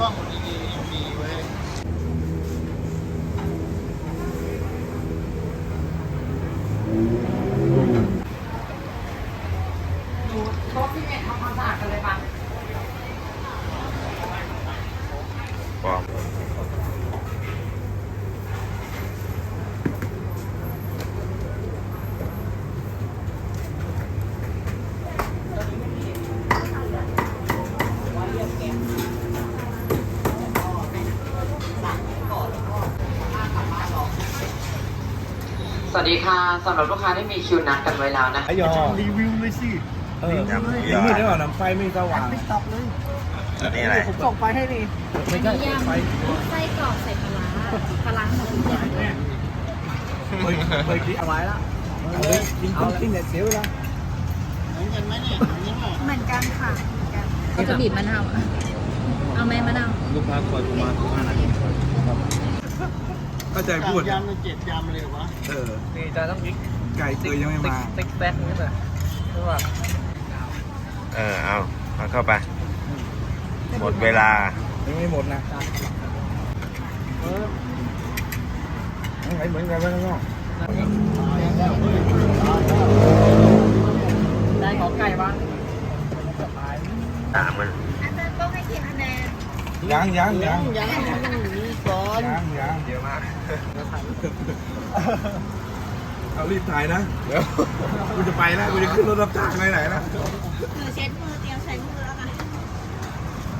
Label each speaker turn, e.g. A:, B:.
A: กล้องดีๆยังมีเว้ย
B: ดูโต๊ะที่เนี่ยทำความสะอาดกันเลยปะ สวัสดีค่ะสำหรับลูกค้าที่มีคิวนัดกันไว้แล้วนะ
C: ไอยอ
A: รีวิวเลยสิ
C: เออยังมืดได้ป่ะน้ำไฟไม่สว่าง
A: ไม่ตับเลย
D: อันนี้อะไร
A: ผมส่งไปให้นี่
C: ไม่ใช่ไฟ
E: ไส้กรอกใส่ปลาร้าปลาร้าหมดทุกอย่างเลย
C: เคยเคยคิดเอาไว้ละเอาเลยกินต้มกินเนี่ยเสียเวลา
A: เหมือนกันไหมเนี่ยเหมือนกันไหม
E: เหมือนกันค่ะเหมือนกันเขาจะบีบมะนาวอะเอาไหมมะนาว
C: ลูกค้าคอยประมาณห้านาทีเข้า ใจพูด
A: ยำเจ็ดยำเลยวะ
C: เออ
F: นี่จะต้องบิ๊ก
C: ไก่เคยยังไม่มา
F: ติ๊กแป๊กนี่แหละใช่ป่ะ
D: เออเอาเอาเข้าไป หมดเวลา
C: ยังไม่หมดนะไหนเหมือนกันไหมข้างนอก
F: ได้ของไก่บ้าง
D: ตามมัน
E: อาจารย์ต้องให้กี่คะแนน
C: ยังยังยัง
A: ยังต้ องมีก่อน
C: ยังยังเดี๋ยวมาเอารีบถ่ายนะ เดี๋ยวกูจะไปแล้วกูจะขึ้นรถรับจ้างไปไหนนะ
E: หนูเช็ดมือเตรียมใช้มือ